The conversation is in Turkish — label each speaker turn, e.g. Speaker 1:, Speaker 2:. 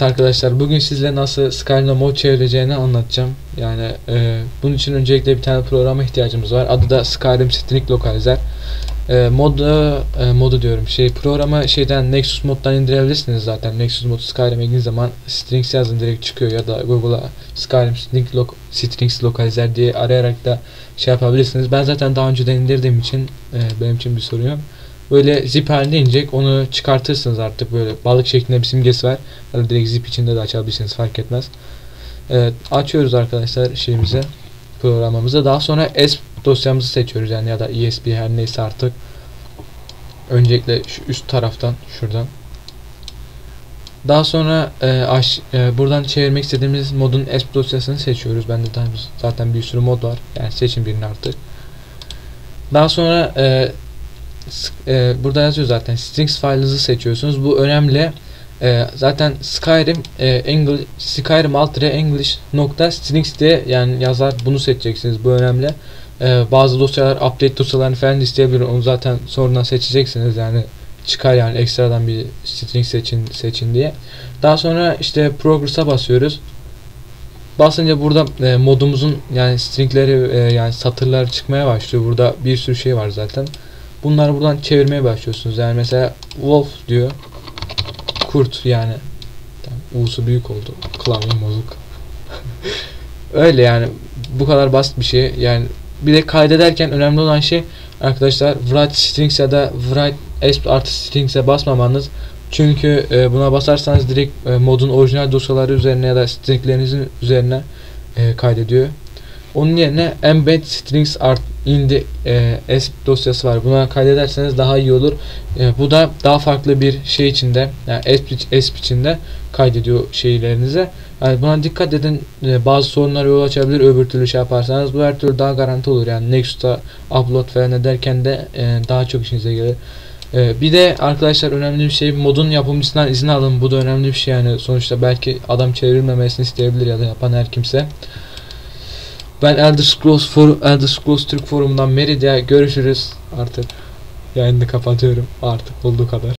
Speaker 1: Arkadaşlar bugün sizle nasıl Skyrim'de mod çevireceğini anlatacağım. Yani e, bunun için öncelikle bir tane programa ihtiyacımız var. Adı da Skyrim String Localizer. E, modu e, modu diyorum. Şey programı şeyden Nexus moddan indirebilirsiniz zaten. Nexus modu Skyrim'e girdiğiniz zaman strings yazın direkt çıkıyor ya da Google'a Skyrim String Loc Strings Localizer diye arayarak da şey yapabilirsiniz. Ben zaten daha önceden indirdiğim için e, benim için bir sorun yok. Böyle zip halinde inecek. Onu çıkartırsınız artık böyle balık şeklinde bir simgesi var. Ya direkt zip içinde de açabilirsiniz fark etmez. Evet, açıyoruz arkadaşlar şeyimizi programımızı. Daha sonra ESP dosyamızı seçiyoruz yani ya da ESP her neyse artık. Öncelikle şu üst taraftan şuradan. Daha sonra e, aş, e, buradan çevirmek istediğimiz modun ESP dosyasını seçiyoruz. Bende zaten bir sürü mod var. Yani seçin birini artık. Daha sonra e, e, burada yazıyor zaten strings file'ınızı seçiyorsunuz. Bu önemli. E, zaten Skyrim e, English Skyrim alt English nokta strings diye yani yazar bunu seçeceksiniz. Bu önemli. E, bazı dosyalar update dosyalarını falan isteyebilir. Onu zaten sonradan seçeceksiniz. Yani çıkar yani ekstradan bir string seçin seçin diye. Daha sonra işte progress'a basıyoruz. Basınca burada e, modumuzun yani stringleri e, yani satırlar çıkmaya başlıyor. Burada bir sürü şey var zaten. Bunları buradan çevirmeye başlıyorsunuz. Yani mesela wolf diyor. Kurt yani. U'su büyük oldu. Klavye bozuk. Öyle yani. Bu kadar basit bir şey. Yani bir de kaydederken önemli olan şey arkadaşlar write strings ya da write esp artı strings'e basmamanız. Çünkü e, buna basarsanız direkt e, modun orijinal dosyaları üzerine ya da stringlerinizin üzerine e, kaydediyor. Onun yerine embed strings art in the e, esp dosyası var. Buna kaydederseniz daha iyi olur. E, bu da daha farklı bir şey içinde yani esp, içinde kaydediyor şeylerinize. Yani buna dikkat edin. E, bazı sorunlara yol açabilir. Öbür türlü şey yaparsanız bu her türlü daha garanti olur. Yani Nexus'ta upload falan ederken de e, daha çok işinize gelir. E, bir de arkadaşlar önemli bir şey modun yapımcısından izin alın. Bu da önemli bir şey yani. Sonuçta belki adam çevrilmemesini isteyebilir ya da yapan her kimse. Ben Elder Scrolls for Elder Scrolls Türk forumundan Meridia görüşürüz artık. Yayını kapatıyorum artık olduğu kadar.